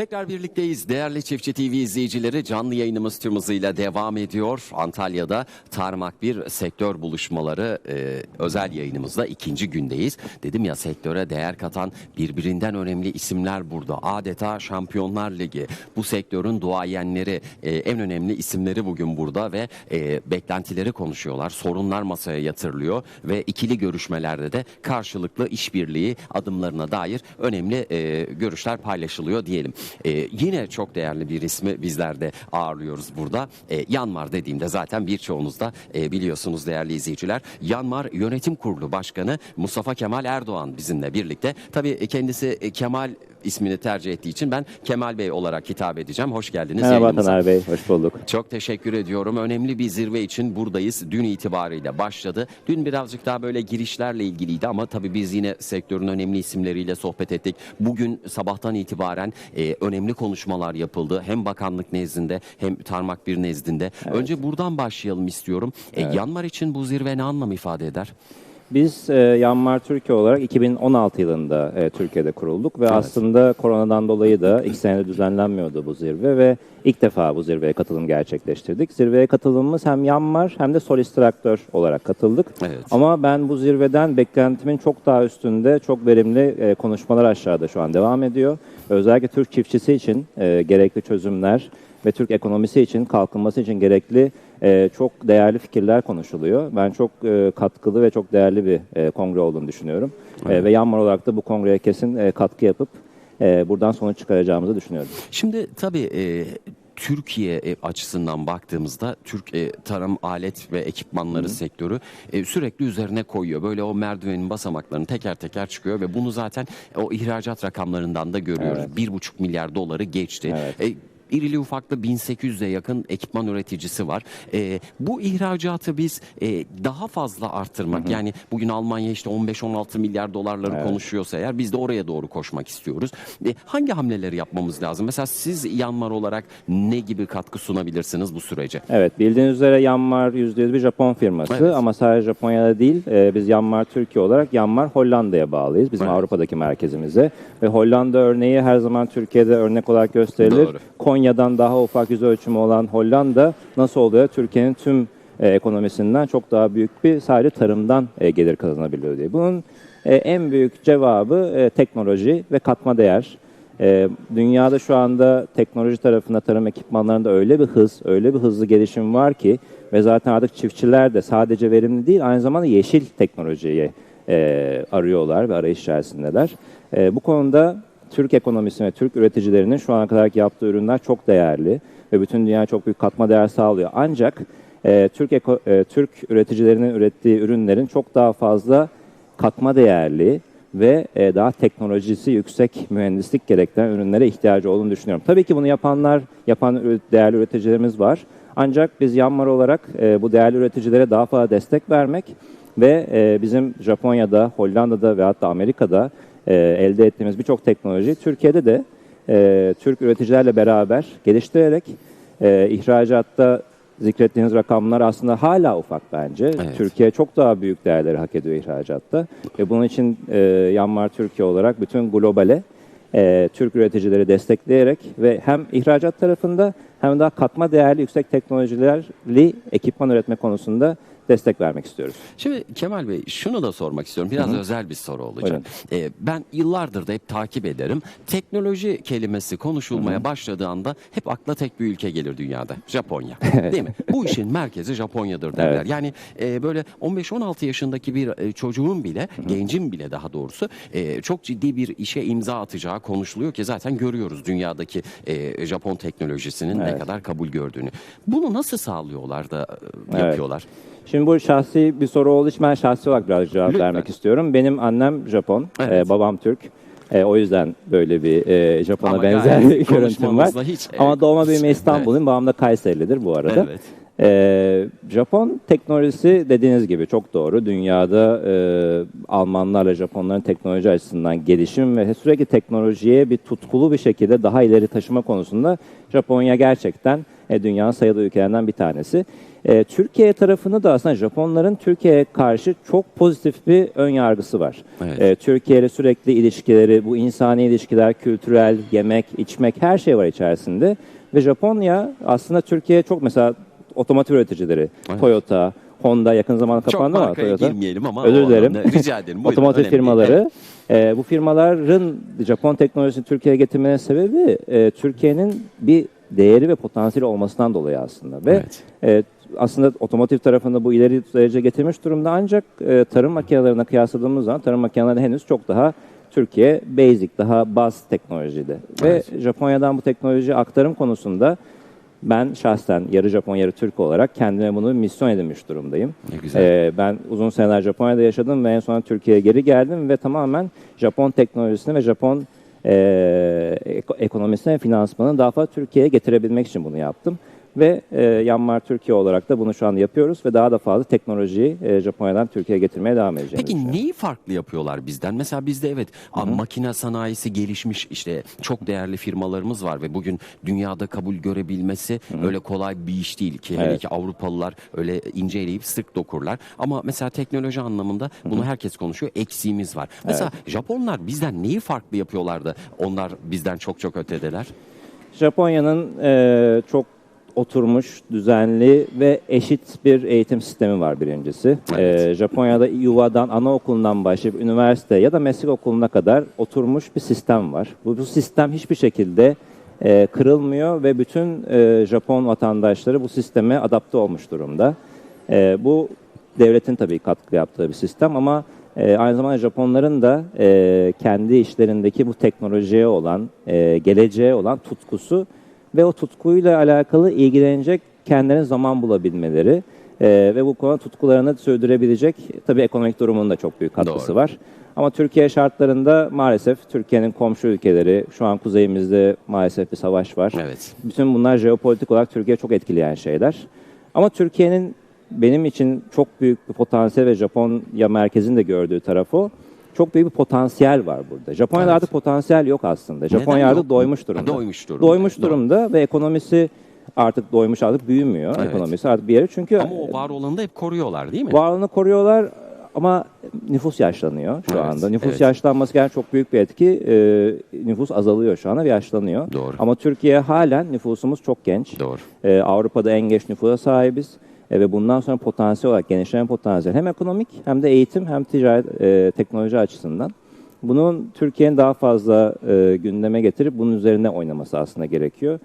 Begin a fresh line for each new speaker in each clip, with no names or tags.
Tekrar birlikteyiz. Değerli Çiftçi TV izleyicileri canlı yayınımız tüm hızıyla devam ediyor. Antalya'da Tarmak bir sektör buluşmaları e, özel yayınımızda ikinci gündeyiz. Dedim ya sektöre değer katan birbirinden önemli isimler burada. Adeta Şampiyonlar Ligi. Bu sektörün duayenleri, e, en önemli isimleri bugün burada ve e, beklentileri konuşuyorlar. Sorunlar masaya yatırılıyor ve ikili görüşmelerde de karşılıklı işbirliği adımlarına dair önemli e, görüşler paylaşılıyor diyelim. E, yine çok değerli bir ismi bizler de ağırlıyoruz burada. E, Yanmar dediğimde zaten birçoğunuz da e, biliyorsunuz değerli izleyiciler. Yanmar Yönetim Kurulu Başkanı Mustafa Kemal Erdoğan bizimle birlikte. Tabii kendisi e, Kemal ismini tercih ettiği için ben Kemal Bey olarak hitap edeceğim. Hoş geldiniz
Merhaba
yayınımıza.
Taner Bey, hoş bulduk.
Çok teşekkür ediyorum. Önemli bir zirve için buradayız. Dün itibariyle başladı. Dün birazcık daha böyle girişlerle ilgiliydi ama tabii biz yine sektörün önemli isimleriyle sohbet ettik. Bugün sabahtan itibaren e, önemli konuşmalar yapıldı. Hem bakanlık nezdinde hem Tarmak bir nezdinde. Önce buradan başlayalım istiyorum. E, Yanmar için bu zirve ne anlam ifade eder?
Biz e, Yanmar Türkiye olarak 2016 yılında e, Türkiye'de kurulduk ve
Evet.
aslında koronadan dolayı da iki senede düzenlenmiyordu bu zirve ve ilk defa bu zirveye katılım gerçekleştirdik. Zirveye katılımımız hem Yanmar hem de Solis Traktör olarak katıldık.
Evet.
Ama ben bu zirveden beklentimin çok daha üstünde çok verimli e, konuşmalar aşağıda şu an devam ediyor. Özellikle Türk çiftçisi için e, gerekli çözümler ve Türk ekonomisi için, kalkınması için gerekli e, çok değerli fikirler konuşuluyor. Ben çok e, katkılı ve çok değerli bir e, kongre olduğunu düşünüyorum. E, ve Yanmar olarak da bu kongreye kesin e, katkı yapıp e, buradan sonuç çıkaracağımızı düşünüyorum.
Şimdi tabii e, Türkiye e, açısından baktığımızda Türk e, tarım alet ve ekipmanları sektörü e, sürekli üzerine koyuyor. Böyle o merdivenin basamaklarını teker teker çıkıyor ve bunu zaten o ihracat rakamlarından da görüyoruz.
Evet.
Bir buçuk milyar doları geçti.
Evet.
E, İrili ufaklı 1800'e yakın ekipman üreticisi var. E, bu ihracatı biz e, daha fazla arttırmak yani bugün Almanya işte 15-16 milyar dolarları
Evet.
konuşuyorsa eğer biz de oraya doğru koşmak istiyoruz. E, hangi hamleleri yapmamız lazım? Mesela siz Yanmar olarak ne gibi katkı sunabilirsiniz bu sürece?
Evet, bildiğiniz üzere Yanmar %100 bir Japon firması
Evet.
ama sadece Japonya'da değil, e, biz Yanmar Türkiye olarak Yanmar Hollanda'ya bağlıyız. Bizim
Evet.
Avrupa'daki merkezimize ve Hollanda örneği her zaman Türkiye'de örnek olarak gösterilir.
Doğru.
Konya'dan daha ufak yüz ölçümü olan Hollanda nasıl oluyor? Türkiye'nin tüm e, ekonomisinden çok daha büyük bir sadece tarımdan e, gelir kazanabiliyor diye. Bunun e, en büyük cevabı teknoloji ve katma değer. Dünyada şu anda teknoloji tarafında tarım ekipmanlarında öyle bir hız, öyle bir hızlı gelişim var ki ve zaten artık çiftçiler de sadece verimli değil aynı zamanda yeşil teknolojiyi arıyorlar ve arayış içerisindeler. Bu konuda Türk ekonomisi ve Türk üreticilerinin şu ana kadar yaptığı ürünler çok değerli ve bütün dünya çok büyük katma değer sağlıyor. Ancak e, Türk eko- e, Türk üreticilerinin ürettiği ürünlerin çok daha fazla katma değerli ve e, daha teknolojisi yüksek mühendislik gerektiren ürünlere ihtiyacı olduğunu düşünüyorum. Tabii ki bunu yapanlar, yapan değerli üreticilerimiz var. Ancak biz Yanmar olarak e, bu değerli üreticilere daha fazla destek vermek ve e, bizim Japonya'da, Hollanda'da ve hatta Amerika'da e, elde ettiğimiz birçok teknoloji Türkiye'de de e, Türk üreticilerle beraber geliştirerek e, ihracatta zikrettiğiniz rakamlar aslında hala ufak bence.
Evet.
Türkiye çok daha büyük değerleri hak ediyor ihracatta. Ve bunun için e, Yanmar Türkiye olarak bütün globale e, Türk üreticileri destekleyerek ve hem ihracat tarafında hem daha katma değerli yüksek teknolojilerli ekipman üretme konusunda destek vermek istiyoruz.
Şimdi Kemal Bey şunu da sormak istiyorum. Biraz özel bir soru olacak. Ee, ben yıllardır da hep takip ederim. Teknoloji kelimesi konuşulmaya başladığı anda hep akla tek bir ülke gelir dünyada. Japonya. Değil mi? Bu işin merkezi Japonya'dır derler.
Evet.
Yani e, böyle 15-16 yaşındaki bir e, çocuğun bile, gencin bile daha doğrusu e, çok ciddi bir işe imza atacağı konuşuluyor ki zaten görüyoruz dünyadaki e, Japon teknolojisinin ne
Evet.
kadar kabul gördüğünü. Bunu nasıl sağlıyorlar da e,
Evet.
yapıyorlar?
Şimdi bu şahsi bir soru olduğu için ben şahsi olarak biraz cevap
Lütfen.
vermek istiyorum. Benim annem Japon,
Evet.
e, babam Türk. E, o yüzden böyle bir e, Japon'a benzer bir görüntüm var.
hiç, e,
Ama doğma büyüme İstanbul'un, babam da Kayserilidir bu arada.
Evet.
Ee, Japon teknolojisi dediğiniz gibi çok doğru. Dünyada e, Almanlarla Japonların teknoloji açısından gelişim ve sürekli teknolojiye bir tutkulu bir şekilde daha ileri taşıma konusunda Japonya gerçekten e, dünyanın sayılı ülkelerinden bir tanesi. E, Türkiye tarafını da aslında Japonların Türkiye'ye karşı çok pozitif bir ön yargısı var.
Evet.
E, Türkiye ile sürekli ilişkileri, bu insani ilişkiler, kültürel, yemek, içmek her şey var içerisinde. Ve Japonya aslında Türkiye'ye çok mesela otomotiv üreticileri,
Evet.
Toyota, Honda yakın zamanda kapandı ama Toyota.
girmeyelim ama
Özür dilerim.
rica ederim. Buyurun,
Otomotiv
önemli
firmaları. e, bu firmaların Japon teknolojisini Türkiye'ye getirmenin sebebi e, Türkiye'nin bir değeri ve potansiyeli olmasından dolayı aslında. Ve
Evet.
e, aslında otomotiv tarafında bu ileri derece getirmiş durumda ancak e, tarım makinelerine kıyasladığımız zaman tarım makineleri henüz çok daha Türkiye basic, daha baz teknolojide.
Evet.
Ve Japonya'dan bu teknoloji aktarım konusunda ben şahsen yarı Japon yarı Türk olarak kendime bunu misyon edinmiş durumdayım.
Ne güzel.
Ee, ben uzun seneler Japonya'da yaşadım ve en sonra Türkiye'ye geri geldim ve tamamen Japon teknolojisini ve Japon e, eko- ekonomisini ve finansmanını daha fazla Türkiye'ye getirebilmek için bunu yaptım. Ve e, Yanmar Türkiye olarak da bunu şu an yapıyoruz ve daha da fazla teknolojiyi e, Japonya'dan Türkiye'ye getirmeye devam edeceğiz.
Peki neyi farklı yapıyorlar bizden? Mesela bizde evet a- makine sanayisi gelişmiş işte çok değerli firmalarımız var ve bugün dünyada kabul görebilmesi öyle kolay bir iş değil ki hele
Evet.
ki Avrupalılar öyle ince eleyip sık dokurlar. Ama mesela teknoloji anlamında bunu herkes konuşuyor. Eksiğimiz var. Mesela Japonlar bizden neyi farklı yapıyorlar da onlar bizden çok çok ötedeler?
Japonya'nın e, çok oturmuş, düzenli ve eşit bir eğitim sistemi var birincisi.
Evet.
E, Japonya'da yuvadan, anaokulundan başlayıp üniversite ya da meslek okuluna kadar oturmuş bir sistem var. Bu, bu sistem hiçbir şekilde e, kırılmıyor ve bütün e, Japon vatandaşları bu sisteme adapte olmuş durumda. E, bu devletin tabii katkı yaptığı bir sistem ama e, aynı zamanda Japonların da e, kendi işlerindeki bu teknolojiye olan, e, geleceğe olan tutkusu ve o tutkuyla alakalı ilgilenecek kendilerine zaman bulabilmeleri e, ve bu konuda tutkularını sürdürebilecek tabii ekonomik durumun da çok büyük katkısı
Doğru.
var. Ama Türkiye şartlarında maalesef Türkiye'nin komşu ülkeleri, şu an kuzeyimizde maalesef bir savaş var.
Evet.
Bütün bunlar jeopolitik olarak Türkiye çok etkileyen şeyler. Ama Türkiye'nin benim için çok büyük bir potansiyel ve Japonya merkezin de gördüğü taraf o. Çok büyük bir potansiyel var burada. Japonya'da
Evet.
artık potansiyel yok aslında. Japonya
yok?
artık doymuş durumda.
Ha, doymuş durumda.
Doymuş
Doğru.
durumda ve ekonomisi artık doymuş artık büyümüyor
Evet.
ekonomisi artık bir yere. Çünkü
Ama o var olanı da hep koruyorlar değil mi?
varlığını koruyorlar ama nüfus yaşlanıyor şu
Evet,
anda. Nüfus
evet.
yaşlanması gerçekten çok büyük bir etki. Ee, nüfus azalıyor şu anda ve yaşlanıyor.
Doğru.
Ama Türkiye halen nüfusumuz çok genç.
Doğru.
Ee, Avrupa'da en genç nüfusa sahibiz. Ee, ve bundan sonra potansiyel olarak genişleyen potansiyel hem ekonomik hem de eğitim hem ticaret e, teknoloji açısından. Bunun Türkiye'nin daha fazla e, gündeme getirip bunun üzerine oynaması aslında gerekiyor.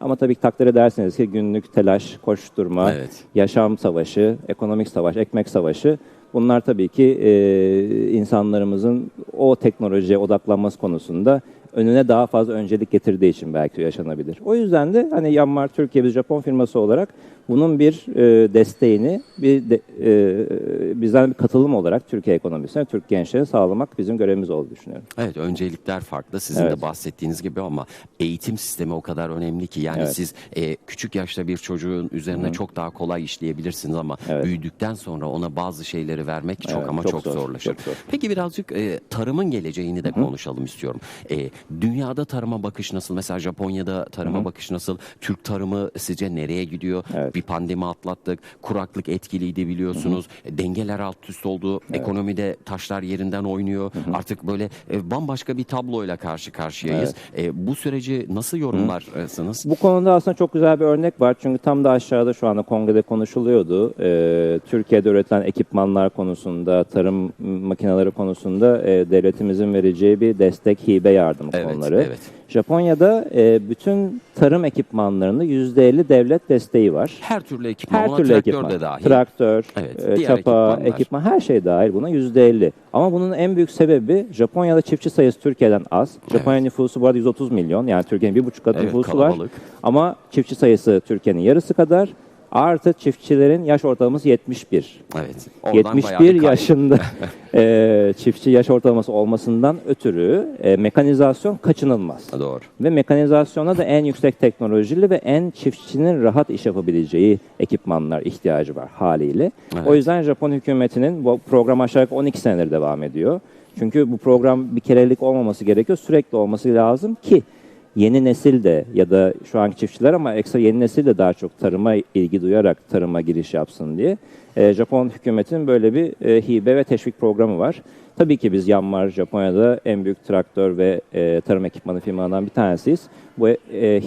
Ama tabii ki takdir ederseniz ki günlük telaş, koşturma,
Evet.
yaşam savaşı, ekonomik savaş, ekmek savaşı bunlar tabii ki e, insanlarımızın o teknolojiye odaklanması konusunda önüne daha fazla öncelik getirdiği için belki yaşanabilir. O yüzden de hani Yanmar Türkiye bir Japon firması olarak bunun bir e, desteğini bir de, e, bizden bir katılım olarak Türkiye ekonomisine, Türk gençlerine sağlamak bizim görevimiz olduğunu düşünüyorum.
Evet öncelikler farklı sizin
Evet.
de bahsettiğiniz gibi ama eğitim sistemi o kadar önemli ki yani
Evet.
siz e, küçük yaşta bir çocuğun üzerine çok daha kolay işleyebilirsiniz ama
Evet.
büyüdükten sonra ona bazı şeyleri vermek çok
Evet,
ama
çok
çok,
zor,
zorlaşır.
çok zor.
Peki birazcık e, tarımın geleceğini de konuşalım istiyorum. E, dünyada tarıma bakış nasıl? Mesela Japonya'da tarıma bakış nasıl? Türk tarımı sizce nereye gidiyor?
Evet.
Bir pandemi atlattık. Kuraklık etkiliydi biliyorsunuz. E, Dengeler alt üst oldu. Ekonomide taşlar yerinden oynuyor. Artık böyle e, bambaşka bir tabloyla karşı karşıyayız. E, bu süreci nasıl yorumlarsınız?
Bu konuda aslında çok güzel bir örnek var. Çünkü tam da aşağıda şu anda kongrede konuşuluyordu. Ee, Türkiye'de üretilen ekipmanlar konusunda, tarım makineleri konusunda e, devletimizin vereceği bir destek, hibe yardım
Evet,
konuları.
evet.
Japonya'da e, bütün tarım ekipmanlarında %50 devlet desteği var.
Her türlü ekipman,
Her türlü
traktör
ekipman.
de dahil.
Traktör,
Evet,
e, çapa, ekipman her şey dahil buna %50. Ama bunun en büyük sebebi Japonya'da çiftçi sayısı Türkiye'den az. Japonya
Evet.
nüfusu bu arada 130 milyon. Yani Türkiye'nin bir buçuk katı
Evet,
nüfusu
kalabalık.
var. Ama çiftçi sayısı Türkiye'nin yarısı kadar Artı çiftçilerin yaş ortalaması 71.
Evet. Oradan bayağı bir
71
kaydı.
yaşında e, çiftçi yaş ortalaması olmasından ötürü e, mekanizasyon kaçınılmaz.
Doğru.
Ve mekanizasyona da en yüksek teknolojili ve en çiftçinin rahat iş yapabileceği ekipmanlar ihtiyacı var haliyle.
Evet.
O yüzden Japon hükümetinin bu program aşağı yukarı 12 senedir devam ediyor. Çünkü bu program bir kerelik olmaması gerekiyor, sürekli olması lazım ki yeni nesil de ya da şu anki çiftçiler ama ekstra yeni nesil de daha çok tarıma ilgi duyarak tarıma giriş yapsın diye. e, Japon hükümetinin böyle bir e, hibe ve teşvik programı var. Tabii ki biz Yanmar, Japonya'da en büyük traktör ve e, tarım ekipmanı firmalarından bir tanesiyiz. Bu e,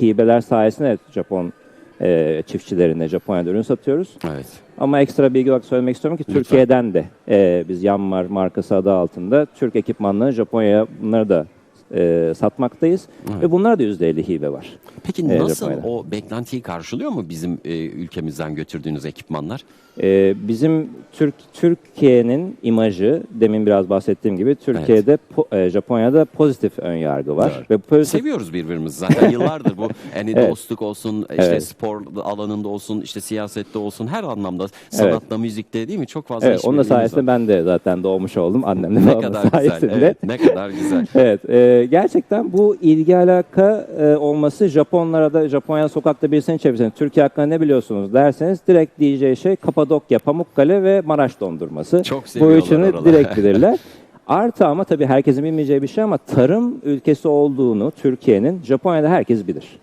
hibeler sayesinde Japon e, çiftçilerine Japonya'da ürün satıyoruz.
Evet.
Ama ekstra bilgi olarak söylemek istiyorum ki
Lütfen.
Türkiye'den de e, biz Yanmar markası adı altında Türk ekipmanlarını Japonya'ya bunları da e, satmaktayız. Ve bunlar da %50 hibe var.
Peki
Evet,
nasıl
Japonya'da.
o beklentiyi karşılıyor mu bizim e, ülkemizden götürdüğünüz ekipmanlar?
E, bizim Türk Türkiye'nin imajı demin biraz bahsettiğim gibi Türkiye'de po- e, Japonya'da pozitif ön yargı var
Doğru.
ve pozitif
Seviyoruz birbirimizi zaten yıllardır bu hani
Evet.
dostluk olsun işte
Evet.
spor alanında olsun işte siyasette olsun her anlamda sanatta müzikte değil mi çok fazla
Evet, onun sayesinde
var.
ben de zaten doğmuş oldum annemle
ne kadar güzel
sayesinde.
evet, ne kadar güzel
Evet, e, gerçekten bu ilgi alaka e, olması Japonlara da Japonya sokakta birisini çevirseniz Türkiye hakkında ne biliyorsunuz derseniz direkt diyeceği şey Kapadokya, Pamukkale ve Maraş dondurması.
Çok
bu üçünü
oraları.
direkt bilirler. Artı ama tabii herkesin bilmeyeceği bir şey ama tarım ülkesi olduğunu Türkiye'nin Japonya'da herkes bilir.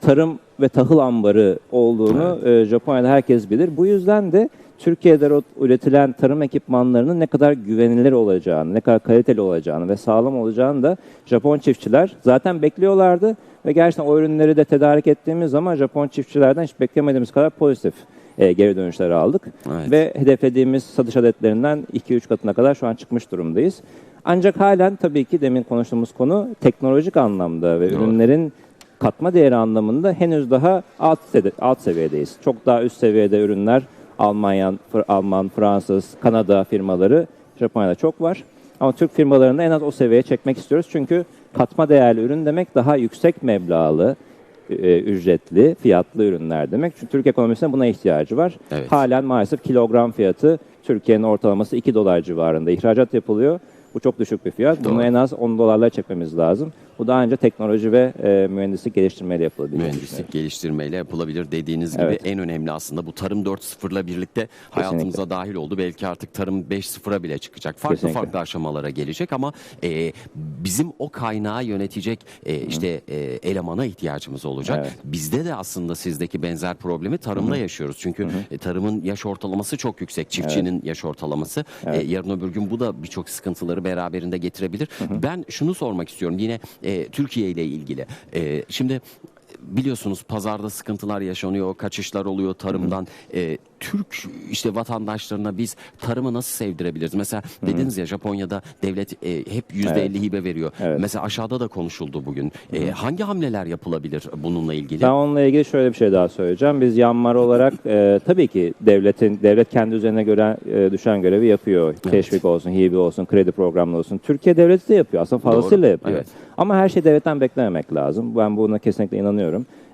Tarım ve tahıl ambarı olduğunu e, Japonya'da herkes bilir. Bu yüzden de Türkiye'de üretilen tarım ekipmanlarının ne kadar güvenilir olacağını, ne kadar kaliteli olacağını ve sağlam olacağını da Japon çiftçiler zaten bekliyorlardı. Ve gerçekten o ürünleri de tedarik ettiğimiz zaman Japon çiftçilerden hiç beklemediğimiz kadar pozitif e, geri dönüşler aldık.
Evet.
Ve hedeflediğimiz satış adetlerinden 2-3 katına kadar şu an çıkmış durumdayız. Ancak halen tabii ki demin konuştuğumuz konu teknolojik anlamda ve
Doğru.
ürünlerin katma değeri anlamında henüz daha alt, alt seviyedeyiz. Çok daha üst seviyede ürünler Almanya, Fr- Alman, Fransız, Kanada firmaları Japonya'da çok var. Ama Türk firmalarını da en az o seviyeye çekmek istiyoruz. Çünkü katma değerli ürün demek daha yüksek meblağlı, e, ücretli, fiyatlı ürünler demek. Çünkü Türk ekonomisinde buna ihtiyacı var.
Evet.
Halen maalesef kilogram fiyatı Türkiye'nin ortalaması 2 dolar civarında ihracat yapılıyor. Bu çok düşük bir fiyat.
Doğru.
Bunu en az 10 dolarlara çekmemiz lazım. Bu daha önce teknoloji ve e, mühendislik geliştirmeyle yapılabilir.
mühendislik geliştirmeyle yapılabilir dediğiniz gibi
Evet.
en önemli aslında bu tarım 4.0'la birlikte hayatımıza dahil oldu. Belki artık tarım 5.0'a bile çıkacak. Farklı
Kesinlikle.
farklı aşamalara gelecek ama e, bizim o kaynağı yönetecek e, işte e, elemana ihtiyacımız olacak.
Evet.
Bizde de aslında sizdeki benzer problemi tarımda yaşıyoruz. Çünkü e, tarımın yaş ortalaması çok yüksek. Çiftçinin yaş ortalaması. E, yarın öbür gün bu da birçok sıkıntıları beraberinde getirebilir. Ben şunu sormak istiyorum yine e, Türkiye ile ilgili. E, şimdi biliyorsunuz pazarda sıkıntılar yaşanıyor, kaçışlar oluyor tarımdan. E, Türk işte vatandaşlarına biz tarımı nasıl sevdirebiliriz? Mesela dediniz ya Japonya'da devlet e, hep yüzde elli hibe veriyor.
Evet.
Mesela aşağıda da konuşuldu bugün. E, hangi hamleler yapılabilir bununla ilgili?
Ben onunla ilgili şöyle bir şey daha söyleyeceğim. Biz Yanmar olarak e, tabii ki devletin devlet kendi üzerine göre e, düşen görevi yapıyor. Teşvik olsun, hibe olsun, kredi programları olsun. Türkiye devleti de yapıyor. Aslında fazlasıyla
Doğru,
yapıyor.
evet.
Ama her şey devletten beklememek lazım. Ben buna kesinlikle inanıyorum.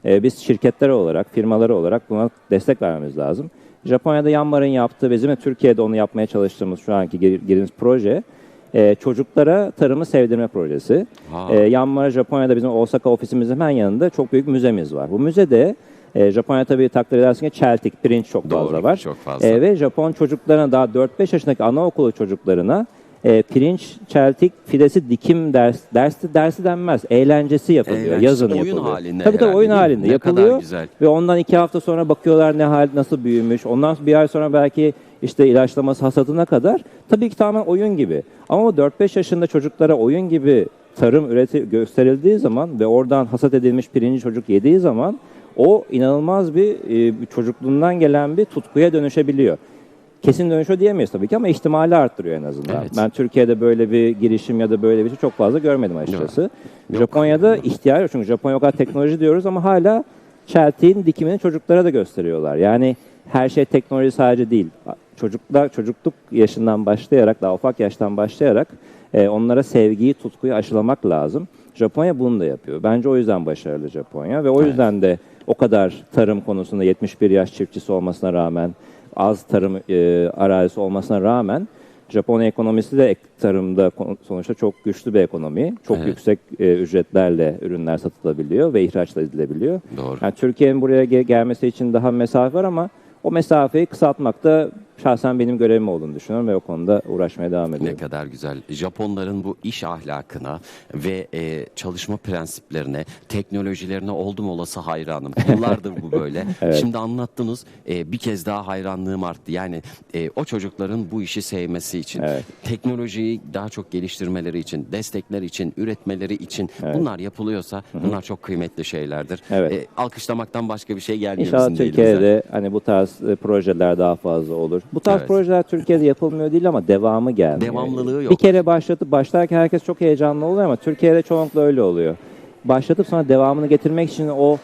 E, biz şirketler olarak, firmaları olarak buna destek vermemiz lazım. Japonya'da Yanmar'ın yaptığı, bizim de Türkiye'de onu yapmaya çalıştığımız şu anki gir- girdiğimiz proje e, çocuklara tarımı sevdirme projesi.
Ha.
E, Yanmar Japonya'da bizim Osaka ofisimizin hemen yanında çok büyük müzemiz var. Bu müzede e, Japonya tabii takdir edersin ki çeltik, pirinç çok
Doğru,
fazla var.
çok fazla.
E, ve Japon çocuklarına daha 4-5 yaşındaki anaokulu çocuklarına e, pirinç, çeltik, fidesi dikim ders, dersi dersi denmez. Eğlencesi yapılıyor.
Eğlencesi,
Yazın
oyun
yapılıyor.
halinde
Tabii tabii oyun halinde
Ne kadar
yapılıyor.
güzel.
Ve ondan iki hafta sonra bakıyorlar ne hal nasıl büyümüş. Ondan bir ay sonra belki işte ilaçlaması hasadına kadar. Tabii ki tamamen oyun gibi. Ama o 4-5 yaşında çocuklara oyun gibi tarım üreti gösterildiği zaman ve oradan hasat edilmiş pirinci çocuk yediği zaman o inanılmaz bir, e, bir çocukluğundan gelen bir tutkuya dönüşebiliyor. Kesin dönüşüyor diyemeyiz tabii ki ama ihtimali arttırıyor en azından.
Evet.
Ben Türkiye'de böyle bir girişim ya da böyle bir şey çok fazla görmedim açıkçası.
Yok.
Japonya'da ihtiyaç yok çünkü Japonya o kadar teknoloji diyoruz ama hala çeltiğin dikimini çocuklara da gösteriyorlar. Yani her şey teknoloji sadece değil. Çocuklar çocukluk yaşından başlayarak, daha ufak yaştan başlayarak e, onlara sevgiyi, tutkuyu aşılamak lazım. Japonya bunu da yapıyor. Bence o yüzden başarılı Japonya ve o yüzden de o kadar tarım konusunda 71 yaş çiftçisi olmasına rağmen, az tarım e, arazisi olmasına rağmen Japonya ekonomisi de tarımda sonuçta çok güçlü bir ekonomi. Çok
Evet.
yüksek e, ücretlerle ürünler satılabiliyor ve ihraç da edilebiliyor.
Doğru.
Yani Türkiye'nin buraya ge- gelmesi için daha mesafe var ama o mesafeyi kısaltmakta şahsen benim görevim olduğunu düşünüyorum ve o konuda uğraşmaya devam
Ne
ediyorum.
kadar güzel. Japonların bu iş ahlakına ve e, çalışma prensiplerine, teknolojilerine oldum olası hayranım. Yıllardır bu böyle. Şimdi anlattınız. e, bir kez daha hayranlığım arttı. Yani e, o çocukların bu işi sevmesi için,
Evet.
teknolojiyi daha çok geliştirmeleri için, destekler için, üretmeleri için bunlar yapılıyorsa bunlar çok kıymetli şeylerdir.
Evet.
E, alkışlamaktan başka bir şey gelmiyor
İnşallah
bizim elimize.
Türkiye'de hani bu tarz e, projeler daha fazla olur. Bu tarz
Evet.
projeler Türkiye'de yapılmıyor değil ama devamı gelmiyor.
Devamlılığı yok.
Bir kere başlatıp başlarken herkes çok heyecanlı oluyor ama Türkiye'de çoğunlukla öyle oluyor. Başlatıp sonra devamını getirmek için o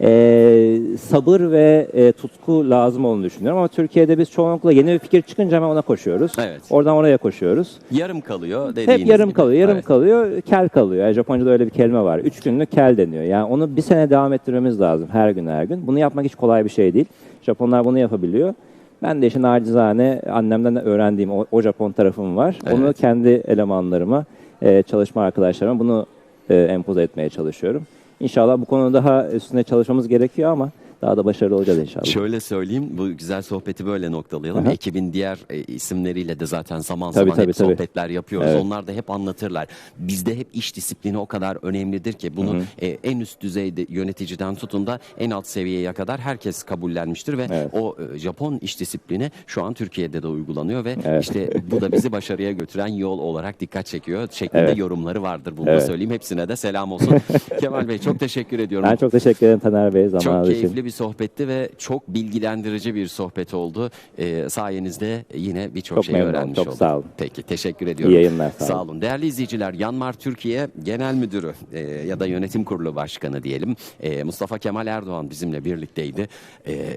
e, sabır ve e, tutku lazım olduğunu düşünüyorum ama Türkiye'de biz çoğunlukla yeni bir fikir çıkınca hemen ona koşuyoruz.
Evet.
Oradan oraya koşuyoruz.
Yarım kalıyor dediğiniz
Hep yarım
gibi.
kalıyor, yarım
Evet.
kalıyor, kel kalıyor. Yani Japonca'da öyle bir kelime var. Üç günlük kel deniyor. Yani onu bir sene devam ettirmemiz lazım her gün her gün. Bunu yapmak hiç kolay bir şey değil. Japonlar bunu yapabiliyor. Ben de işin acizane annemden öğrendiğim o, o Japon tarafım var. Onu
Evet.
kendi elemanlarıma, e, çalışma arkadaşlarıma bunu e, empoze etmeye çalışıyorum. İnşallah bu konuda daha üstüne çalışmamız gerekiyor ama daha da başarılı olacağız inşallah.
Şöyle söyleyeyim, bu güzel sohbeti böyle noktalayalım.
Aha.
Ekibin diğer e, isimleriyle de zaten zaman
Tabii,
zaman
tabii,
hep
tabii.
sohbetler yapıyoruz.
Evet.
Onlar da hep anlatırlar. Bizde hep iş disiplini o kadar önemlidir ki bunu e, en üst düzeyde yöneticiden tutun da en alt seviyeye kadar herkes kabullenmiştir ve
Evet.
o e, Japon iş disiplini şu an Türkiye'de de uygulanıyor ve
Evet.
işte bu da bizi başarıya götüren yol olarak dikkat çekiyor şeklinde
Evet.
yorumları vardır. Bunu da
Evet.
söyleyeyim. Hepsine de selam olsun. Kemal Bey çok teşekkür ediyorum.
Ben çok teşekkür ederim Taner Bey
Çok
zamanınız için.
keyifli bir sohbetti ve çok bilgilendirici bir sohbet oldu. Ee, sayenizde yine birçok
Çok
şey
memnun
öğrenmiş
çok
olduk.
sağ olun.
Peki teşekkür ediyorum.
İyi yayınlar, sağ
Sağ
olun.
olun. Değerli izleyiciler Yanmar Türkiye Genel Müdürü e, ya da Yönetim Kurulu Başkanı diyelim e, Mustafa Kemal Erdoğan bizimle birlikteydi. E,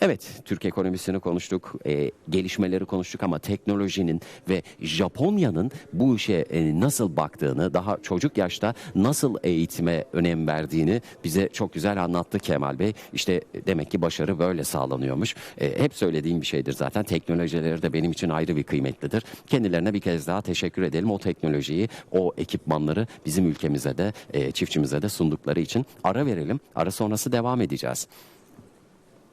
Evet, Türk ekonomisini konuştuk, e, gelişmeleri konuştuk ama teknolojinin ve Japonya'nın bu işe e, nasıl baktığını, daha çocuk yaşta nasıl eğitime önem verdiğini bize çok güzel anlattı Kemal Bey. İşte e, demek ki başarı böyle sağlanıyormuş. E, hep söylediğim bir şeydir zaten. Teknolojileri de benim için ayrı bir kıymetlidir. Kendilerine bir kez daha teşekkür edelim. O teknolojiyi, o ekipmanları bizim ülkemize de, e, çiftçimize de sundukları için ara verelim. Ara sonrası devam edeceğiz.